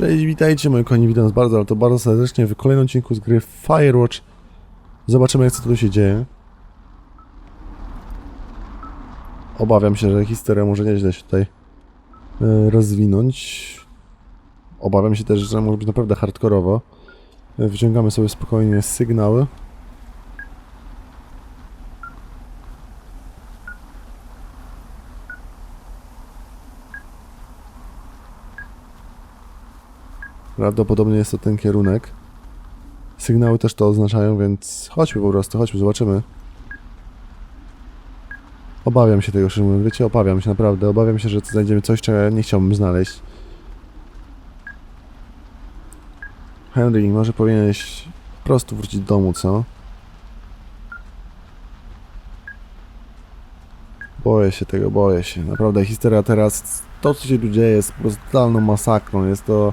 Cześć, witajcie moi kochani, witam was bardzo, ale to bardzo serdecznie w kolejnym odcinku z gry Firewatch. Zobaczymy jak co tu się dzieje. Obawiam się, że historia może nieźle się tutaj e, rozwinąć. Obawiam się też, że może być naprawdę hardkorowo. E, Wyciągamy sobie spokojnie sygnały. Prawdopodobnie jest to ten kierunek. Sygnały też to oznaczają, więc chodźmy po prostu, chodźmy, zobaczymy. Obawiam się tego, szczerze mówiąc. Wiecie, obawiam się naprawdę. Obawiam się, że znajdziemy coś, czego ja nie chciałbym znaleźć. Henry, może powinieneś po prostu wrócić do domu, co? Boję się tego, boję się. Naprawdę, historia teraz, to co się tu dzieje jest po prostu totalną masakrą. Jest to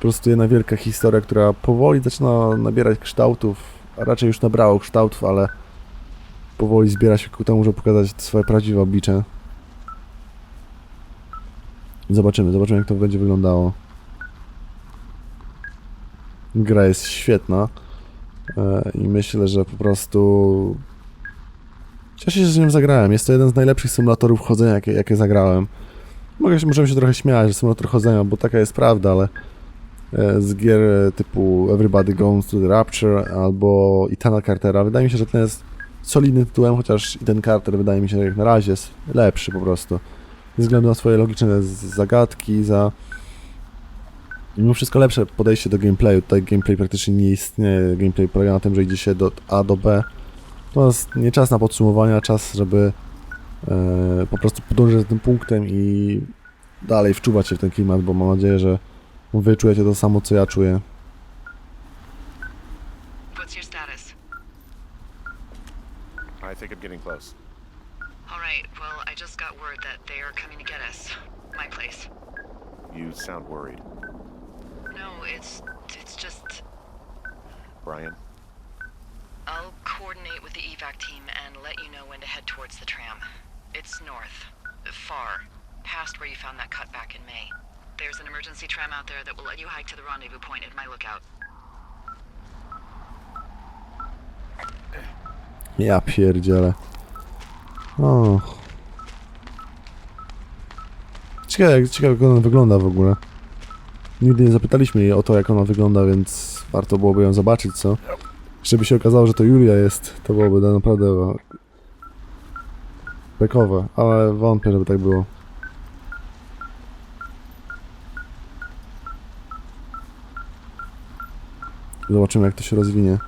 po prostu jedna wielka historia, która powoli zaczyna nabierać kształtów, a raczej już nabrało kształtów, ale powoli zbiera się ku temu, żeby pokazać swoje prawdziwe oblicze. Zobaczymy, zobaczymy jak to będzie wyglądało. Gra jest świetna e, i myślę, że po prostu cieszę się, że z nią zagrałem. Jest to jeden z najlepszych symulatorów chodzenia, jakie, jakie zagrałem. Mogę możemy się trochę śmiać, że symulator chodzenia, bo taka jest prawda, ale z gier e, typu Everybody Goes to the Rapture albo Etana Cartera. Wydaje mi się, że ten jest solidnym tytułem, chociaż Ethan Carter wydaje mi się, że jak na razie jest lepszy po prostu. Ze względu na swoje logiczne zagadki, za mimo wszystko lepsze podejście do gameplayu. Tutaj gameplay praktycznie nie istnieje. Gameplay polega na tym, że idzie się do A do B. To jest nie czas na podsumowania, czas, żeby e, po prostu podążać za tym punktem i dalej wczuwać się w ten klimat, bo mam nadzieję, że wy czujecie to samo, co ja czuję. What's your status? I think I'm getting close. All right, well, I just got word that they are coming to get us. My place. You sound worried. No, it's it's just Brian, I'll coordinate with the evac team and let you know when to head towards the tram. It's north, far, past where you found that cut back in May. There's an emergency tram out there that will let you hike to the rendezvous point at my lookout. Ja pierdzielę. O. Ciekawe, ciekawe jak ona wygląda w ogóle. Nigdy nie zapytaliśmy jej o to, jak ona wygląda, więc warto byłoby ją zobaczyć, co? Żeby się okazało, że to Julia jest, to byłoby naprawdę bekowe, ale wątpię, żeby tak było. Zobaczymy, jak to się rozwinie.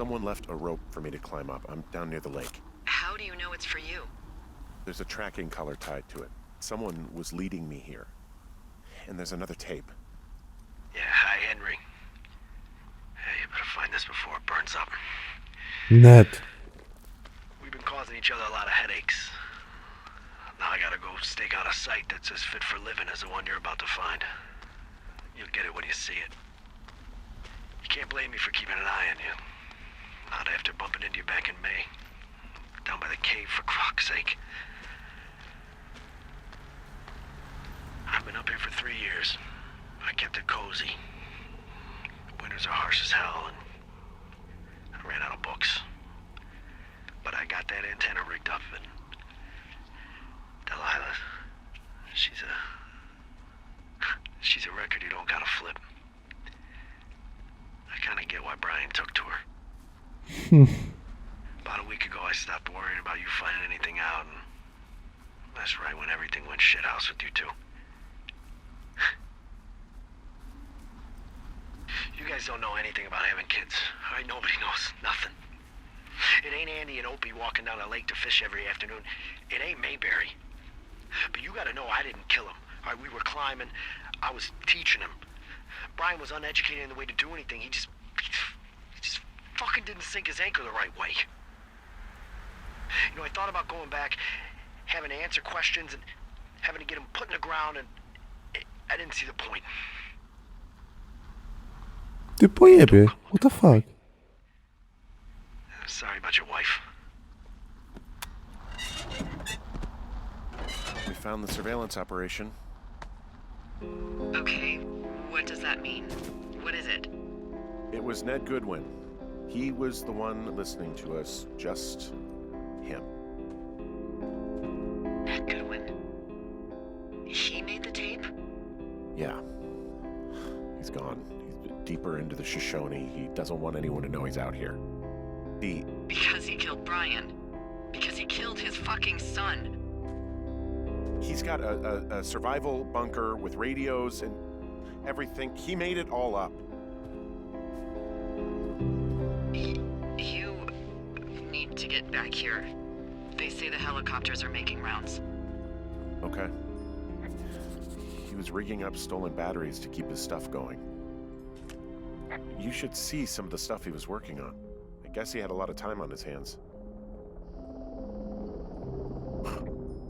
someone left a rope for me to climb up. I'm down near the lake. How do you know it's for you? There's a tracking collar tied to it. Someone was leading me here. And there's another tape. Yeah, hi, Henry. Hey, you better find this before it burns up. Ned. We've been causing each other a lot of headaches. Now I gotta go stake out a site that's as fit for living as the one you're about to find. You'll get it when you see it. You can't blame me for keeping an eye on you. Not after bumping into you back in May. Down by the cave, for fuck's sake. I've been up here for three years. I kept it cozy. Winters are harsh as hell, and I ran out of books. But I got that antenna rigged up, and Delilah, she's a she's a record you don't gotta flip. I kind of get why Brian took to her. About a week ago, I stopped worrying about you finding anything out, and that's right when everything went shithouse with you two. You guys don't know anything about having kids. All right, nobody knows nothing. It ain't Andy and Opie walking down the lake to fish every afternoon. It ain't Mayberry. But you gotta know I didn't kill him. All right, we were climbing. I was teaching him. Brian was uneducated in the way to do anything. He just, he just fucking didn't sink his anchor the right way. You know, I thought about going back having to answer questions and having to get him put in the ground, and I- I didn't see the point. Ty pojebie. What the fuck? Sorry about your wife. We found the surveillance operation. Okay, what does that mean? What is it? It was Ned Goodwin. He was the one listening to us, just him. Ned Goodwin. He made the tape? Yeah. He's gone. He's deeper into the Shoshone. He doesn't want anyone to know he's out here. The Because he killed Brian. Because he killed his fucking son. He's got a, a, a survival bunker with radios and everything. He made it all up. You need to get back here. They say the helicopters are making rounds. Okay. He was rigging up stolen batteries to keep his stuff going. You should see some of the stuff he was working on. I guess he had a lot of time on his hands.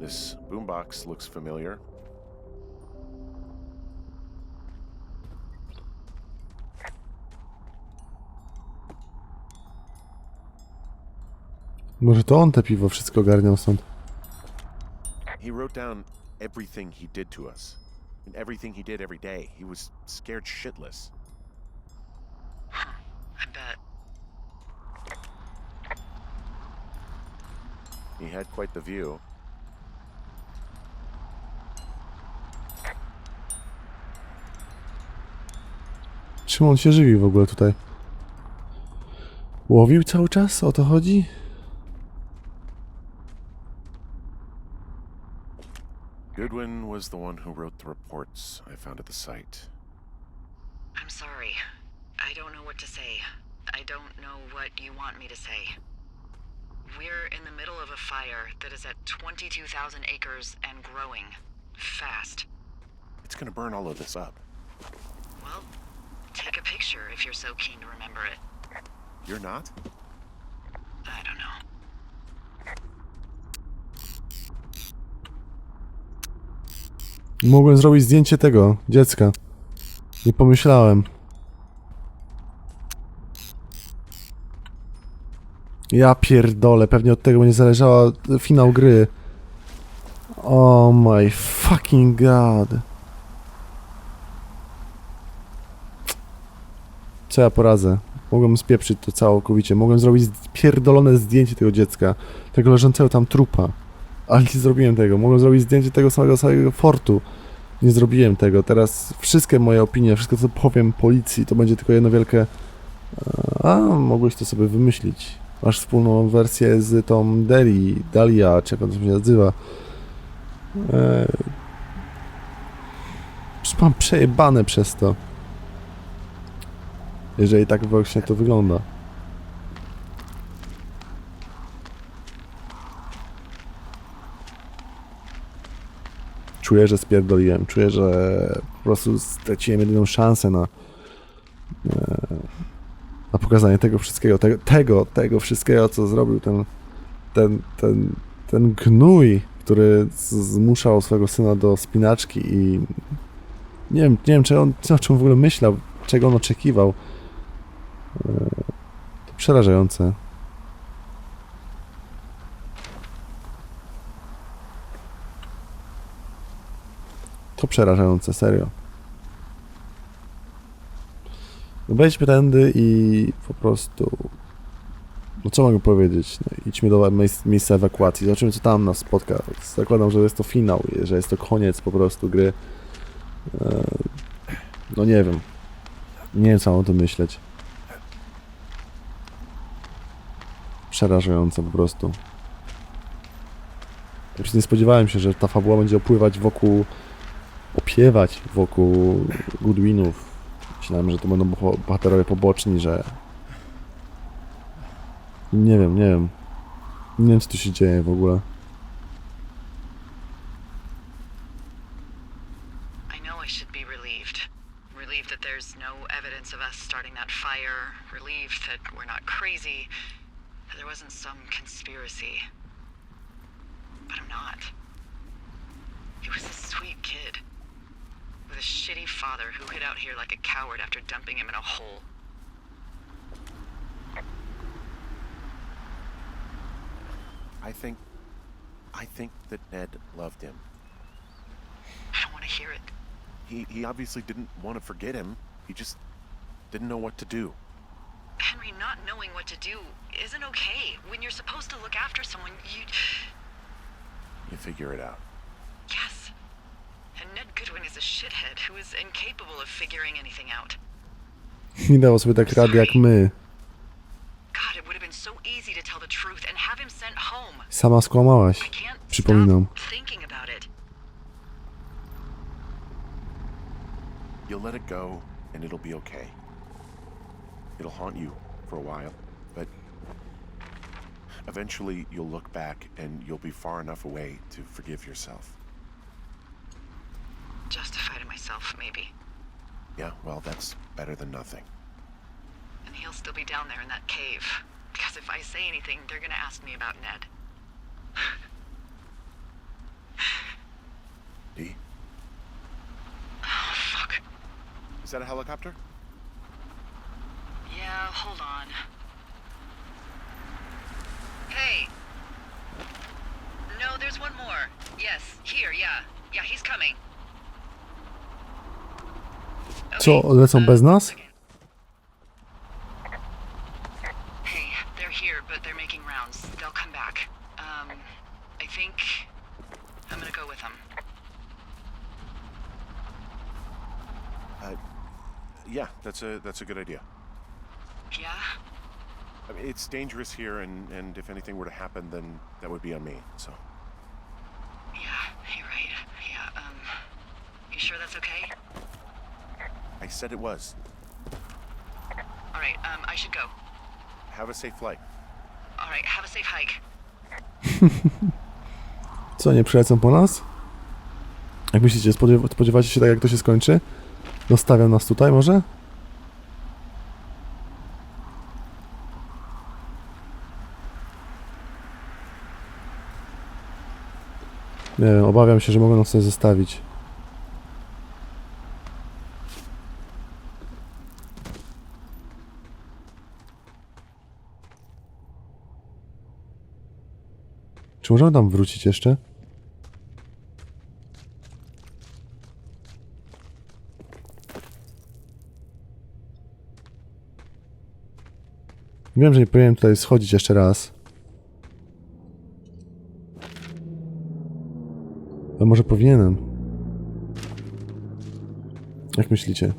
This boombox looks familiar. Może to on te piwo wszystko ogarniał stąd. He wrote down everything he did to us. And everything he did every day. He was scared shitless. I bet. He had quite the view. Czym on się żywił w ogóle tutaj? Łowił cały czas? O to chodzi? Goodwin was the one who wrote the reports I found at the site. I'm sorry. I don't know what to say. I don't know what you want me to say. We're in the middle of a fire that is at 22,000 acres and growing. Fast. It's gonna burn all of this up. Well, take a picture if you're so keen to remember it. You're not? I don't know. Mogłem zrobić zdjęcie tego, dziecka. Nie pomyślałem. Ja pierdolę, pewnie od tego będzie zależała finał gry. Oh my fucking god. Co ja poradzę? Mogłem spieprzyć to całkowicie. Mogłem zrobić pierdolone zdjęcie tego dziecka. Tego leżącego tam trupa. Ale nie zrobiłem tego. Mogłem zrobić zdjęcie tego samego samego fortu. Nie zrobiłem tego. Teraz wszystkie moje opinie, wszystko co powiem policji, to będzie tylko jedno wielkie. A, mogłeś to sobie wymyślić. Masz wspólną wersję z tą Deli, Dalia, czy jak on się nazywa. Przecież mam przejebane przez to. Jeżeli tak właśnie to wygląda. Czuję, że spierdoliłem. Czuję, że po prostu straciłem jedyną szansę na, e, na pokazanie tego wszystkiego, tego, tego, tego wszystkiego, co zrobił ten, ten, ten, ten gnój, który zmuszał swojego syna do spinaczki i nie wiem, nie wiem, czy on, o czym w ogóle myślał, czego on oczekiwał. To przerażające. To przerażające, serio. No Wejdźmy tędy i po prostu... No co mogę powiedzieć? No, idźmy do miejsc, miejsca ewakuacji, zobaczymy co tam nas spotka. Zakładam, że jest to finał, że jest to koniec po prostu gry. E, No nie wiem. Nie wiem co o tym myśleć. Przerażające po prostu. Ja już nie spodziewałem się, że ta fabuła będzie opływać wokół opiewać wokół Goodwinów. Myślałem, że to będą bohaterowie poboczni, że... Nie wiem, nie wiem. Nie wiem, co tu się dzieje w ogóle. Wasn't some conspiracy. But I'm not. He was a sweet kid. With a shitty father who hid out here like a coward after dumping him in a hole. I think. I think that Ned loved him. I don't want to hear it. He, he obviously didn't want to forget him. He just didn't know what to do. Henry, not knowing what to do isn't okay. When you're supposed to look after someone, you. You figure it out. Yes. And Ned Goodwin is a shithead who is incapable of figuring anything out. Nie dało sobie tak rady jak my. God, it would have been so easy to tell the truth and have him sent home. Sama I skłamałaś. can't Przypominam. stop thinking about it. You'll let it go, and it'll be okay. It'll haunt you for a while, but eventually you'll look back and you'll be far enough away to forgive yourself. Justify to myself, maybe. Yeah, well, that's better than nothing. And he'll still be down there in that cave. Because if I say anything, they're gonna ask me about Ned. D? Oh, fuck. Is that a helicopter? Yeah, hold on. Hey! No, there's one more. Yes, here, yeah. Yeah, he's coming. Co, Okay, lecą uh, bez nas? Hey, they're here, but they're making rounds. They'll come back. Um, I think I'm gonna go with them. Uh, yeah, that's a that's a good idea. Yeah? I mean, it's dangerous here, and and if anything were to happen, then that would be on me. So Yeah, you're right. Yeah, um, you sure that's okay? I said it was. Alright, um, I should go. Have a safe flight. Alright, have a safe hike. Co, nie przylecą po nas? Jak myślicie, spodziew- spodziewacie się tak jak to się skończy? Zostawiam nas tutaj może? Nie wiem, obawiam się, że nas tutaj zostawić. Czy możemy tam wrócić jeszcze? Wiem, że nie powinienem tutaj schodzić jeszcze raz. Może powinienem. Jak myślicie?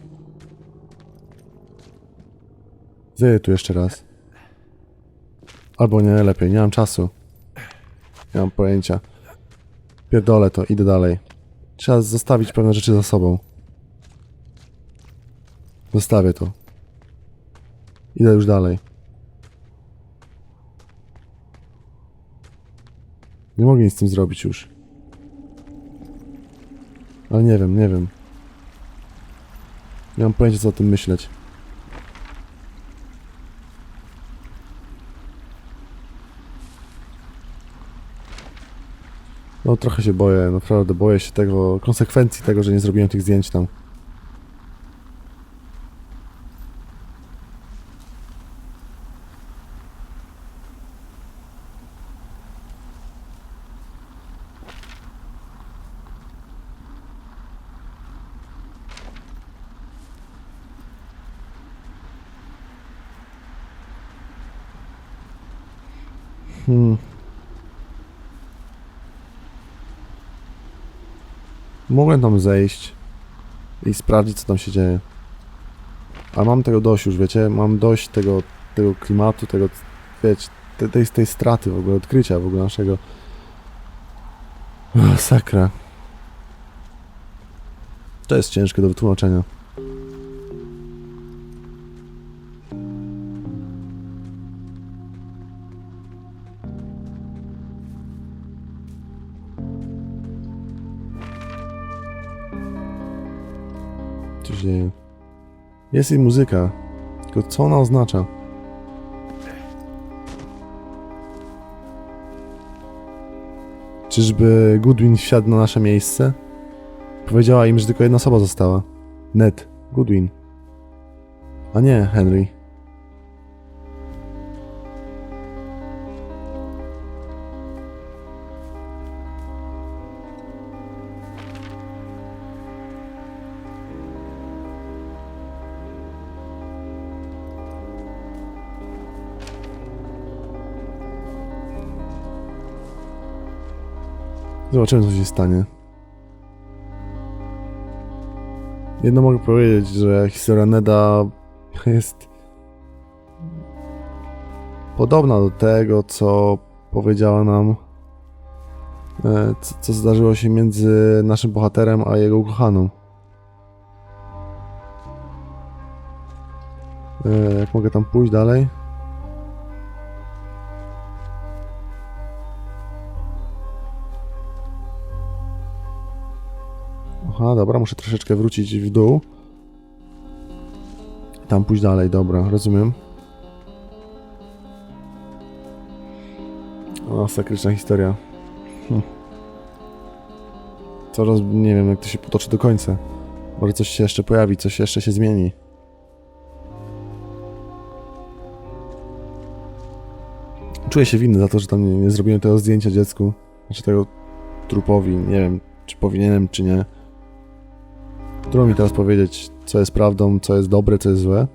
Zjedę tu jeszcze raz. Albo nie, lepiej, nie mam czasu. Nie mam pojęcia. Pierdolę to, idę dalej. Trzeba zostawić pewne rzeczy za sobą. Zostawię to. Idę już dalej. Nie mogę nic z tym zrobić już. Ale nie wiem, nie wiem. Nie mam pojęcia co o tym myśleć. No trochę się boję, naprawdę boję się tego, konsekwencji tego, że nie zrobiłem tych zdjęć tam. Hmm. Mogłem tam zejść i sprawdzić, co tam się dzieje. A mam tego dość już, wiecie? Mam dość tego, tego klimatu, tego, wiecie, tej, tej, tej straty w ogóle, odkrycia w ogóle naszego. Ugh, sakra. To jest ciężkie do wytłumaczenia. Dzieje? Jest jej muzyka. Tylko co ona oznacza? Czyżby Goodwin wsiadł na nasze miejsce? Powiedziała im, że tylko jedna osoba została. Ned. Goodwin. A nie, Henry. Zobaczymy, co się stanie. Jedno mogę powiedzieć, że historia Neda jest podobna do tego, co powiedziała nam, e, co, zdarzyło się między naszym bohaterem a jego ukochaną. E, Jak mogę tam pójść dalej? Muszę troszeczkę wrócić w dół. Tam pójść dalej, dobra, rozumiem. O, sakryczna historia. Hm. Coraz nie wiem, jak to się potoczy do końca. Może coś się jeszcze pojawi, coś jeszcze się zmieni. Czuję się winny za to, że tam nie, nie zrobiłem tego zdjęcia dziecku. Znaczy tego trupowi. Nie wiem, czy powinienem, czy nie. Trudno mi teraz powiedzieć, co jest prawdą, co jest dobre, co jest złe.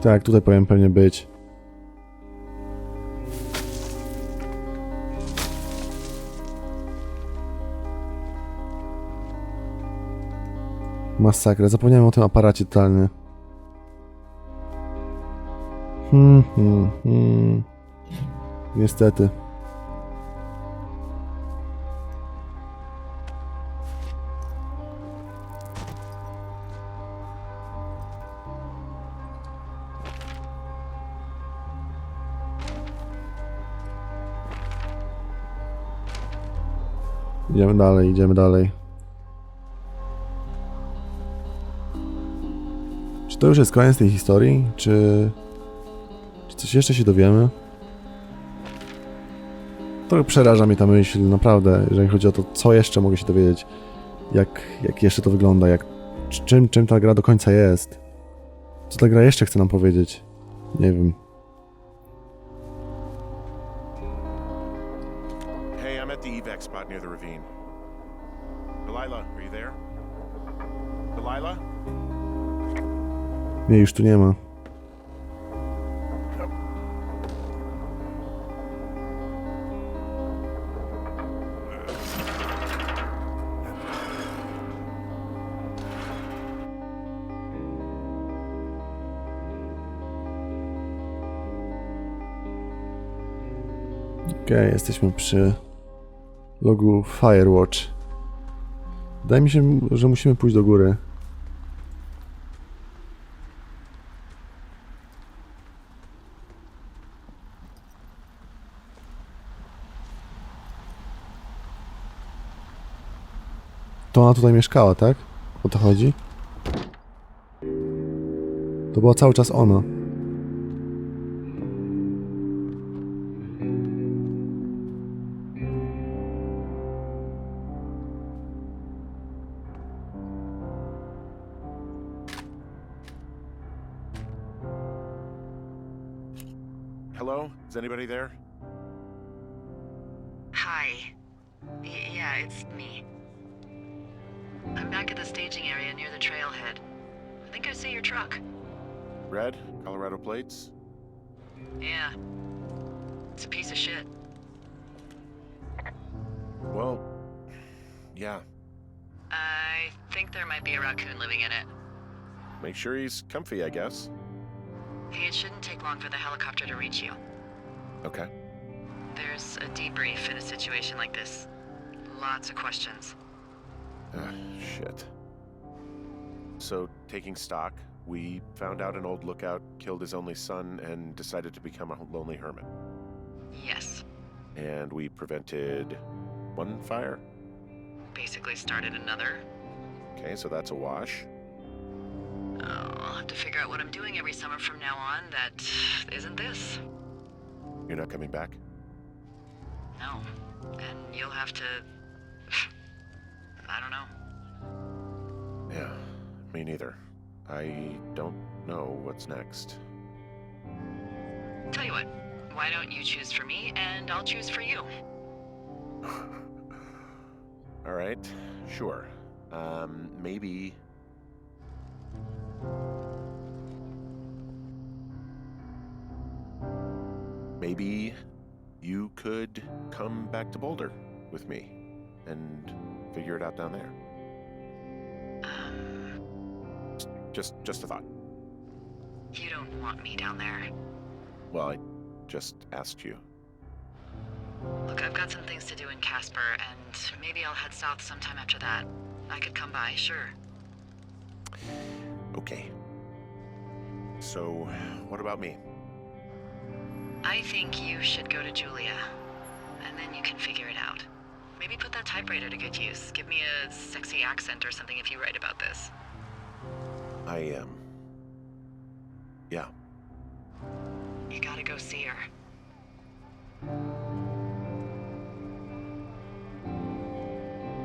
Tak, tutaj powinien pewnie być. Masakra, zapomniałem o tym aparacie totalnie. Hmm, hmm, hmm. Niestety. Idziemy dalej, idziemy dalej. Czy to już jest koniec tej historii? Czy, czy coś jeszcze się dowiemy? Trochę przeraża mnie ta myśl, naprawdę, jeżeli chodzi o to, co jeszcze mogę się dowiedzieć. Jak, jak jeszcze to wygląda, jak, czy- czym, czym ta gra do końca jest. Co ta gra jeszcze chce nam powiedzieć? Nie wiem. Hey, evac? Delilah? Nie, już tu nie ma. Okej, jesteśmy przy logu Firewatch. Wydaje mi się, że musimy pójść do góry. To ona tutaj mieszkała, tak? O to chodzi? To była cały czas ona. I guess. Hey, it shouldn't take long for the helicopter to reach you. Okay. There's a debrief in a situation like this. Lots of questions. Ah, shit. So, taking stock, we found out an old lookout killed his only son and decided to become a lonely hermit. Yes. and we prevented one fire. Basically started another. Okay, so that's a wash. Oh, I'll have to figure out what I'm doing every summer from now on that isn't this. You're not coming back? No. And you'll have to. I don't know. Yeah, me neither. I don't know what's next. Tell you what, why don't you choose for me and I'll choose for you? All right, sure. Um, maybe. Maybe you could come back to Boulder with me and figure it out down there. Um, Just, just a thought. you don't want me down there. Well, I just asked you. Look, I've got some things to do in Casper, and maybe I'll head south sometime after that. I could come by, sure. Okay. So, what about me? I think you should go to Julia, and then you can figure it out. Maybe put that typewriter to good use. Give me a sexy accent or something if you write about this. I am. Um, yeah. You gotta go see her.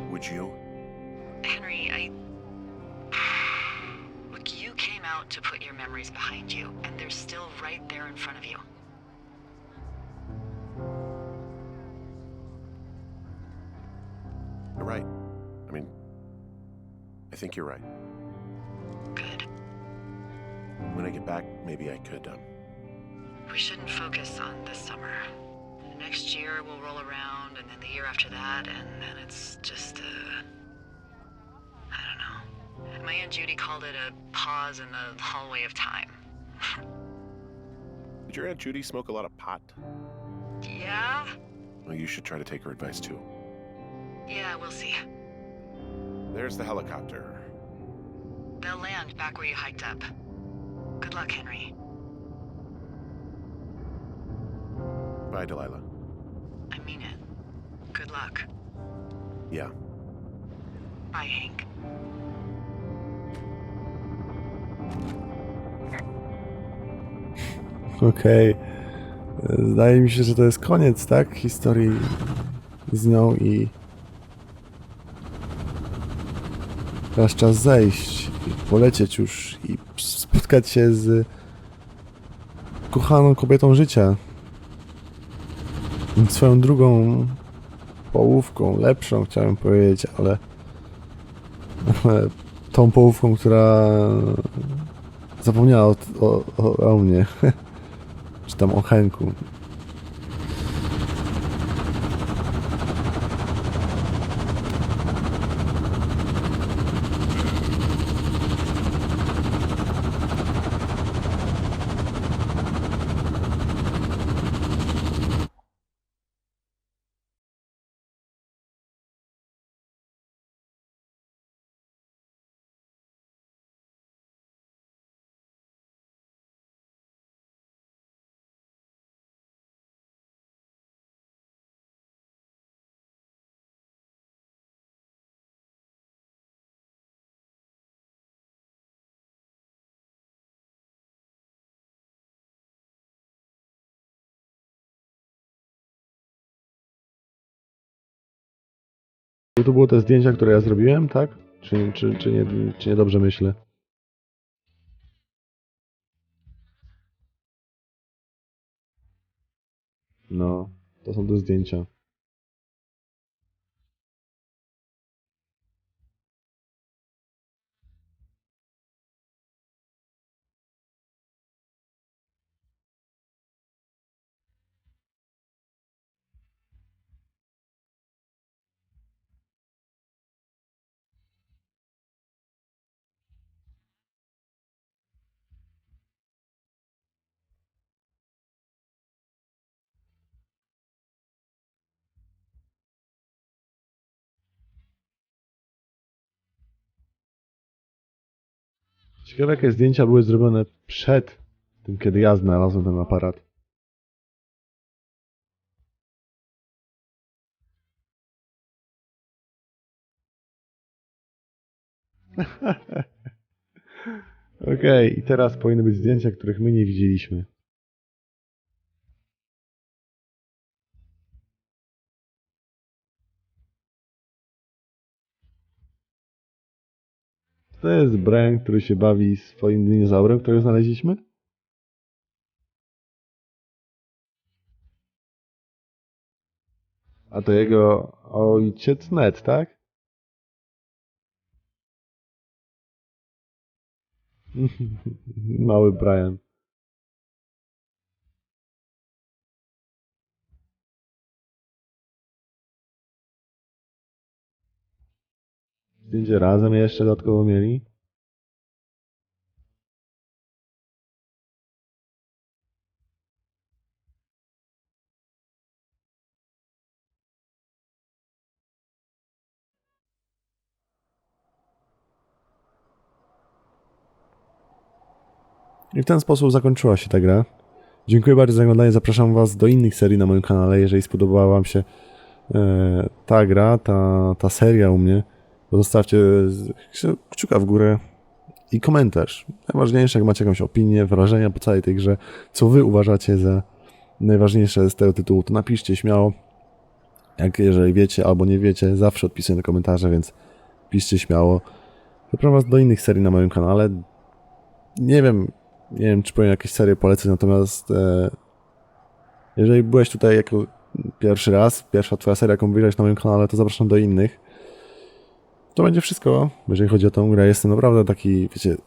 Would you? Henry, I. Look, you came out to put your memories behind you, and they're still right there in front of you. Think you're right. Good. When I get back, maybe I could, um, We shouldn't focus on this summer. Next year we'll roll around, and then the year after that, and then it's just uh I don't know. My Aunt Judy called it a pause in the hallway of time. Did your Aunt Judy smoke a lot of pot? Yeah? Well, you should try to take her advice too. Yeah, we'll see. There's the helicopter. They'll land back where you hiked up. Good luck, Henry. Bye, Delilah. I mean it. Good luck. Yeah. Bye, Hank. Okej. E, Zdaje mi się, że to jest koniec, tak? Historii z nią i... Teraz czas zejść polecieć już i spotkać się z kochaną kobietą życia. Swoją drugą połówką, lepszą chciałem powiedzieć, ale, ale tą połówką, która zapomniała o, o, o mnie. Czy tam o Henku. To było te zdjęcia, które ja zrobiłem, tak? Czy, czy, czy, nie, czy nie dobrze myślę? No, to są te zdjęcia. Ciekawe, jakie zdjęcia były zrobione przed tym, kiedy ja znalazłem ten aparat. Okej, okay, i teraz powinny być zdjęcia, których my nie widzieliśmy. To jest Brian, który się bawi swoim dinozaurem, którego znaleźliśmy? A to jego ojciec Ned, tak? Mały Brian. Zdjęcie razem jeszcze dodatkowo mieli? I w ten sposób zakończyła się ta gra. Dziękuję bardzo za oglądanie. Zapraszam Was do innych serii na moim kanale. Jeżeli spodobała Wam się e, ta gra, ta, ta seria u mnie, zostawcie kciuka w górę i komentarz. Najważniejsze, jak macie jakąś opinię, wrażenia po całej tej grze, co Wy uważacie za najważniejsze z tego tytułu, to napiszcie śmiało. Jak jeżeli wiecie albo nie wiecie, zawsze odpisuję na komentarze, więc piszcie śmiało. Zapraszam Was do innych serii na moim kanale. Nie wiem, nie wiem, czy powiem jakieś serie polecać, natomiast e, jeżeli byłeś tutaj jako pierwszy raz, pierwsza twoja seria, jaką wygrałeś na moim kanale, to zapraszam do innych. To będzie wszystko, jeżeli chodzi o tą grę. Jestem naprawdę taki, wiecie,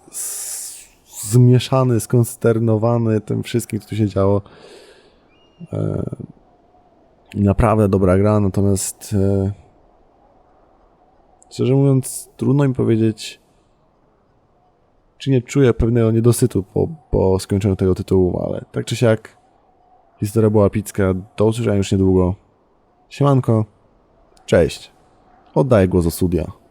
zmieszany, skonsternowany tym wszystkim, co tu się działo. E, i naprawdę dobra gra, natomiast e, szczerze mówiąc, trudno mi powiedzieć, czy nie czuję pewnego niedosytu po, po skończeniu tego tytułu, ale tak czy siak historia była picka, do usłyszenia już niedługo. Siemanko, cześć. Oddaję głos do studia.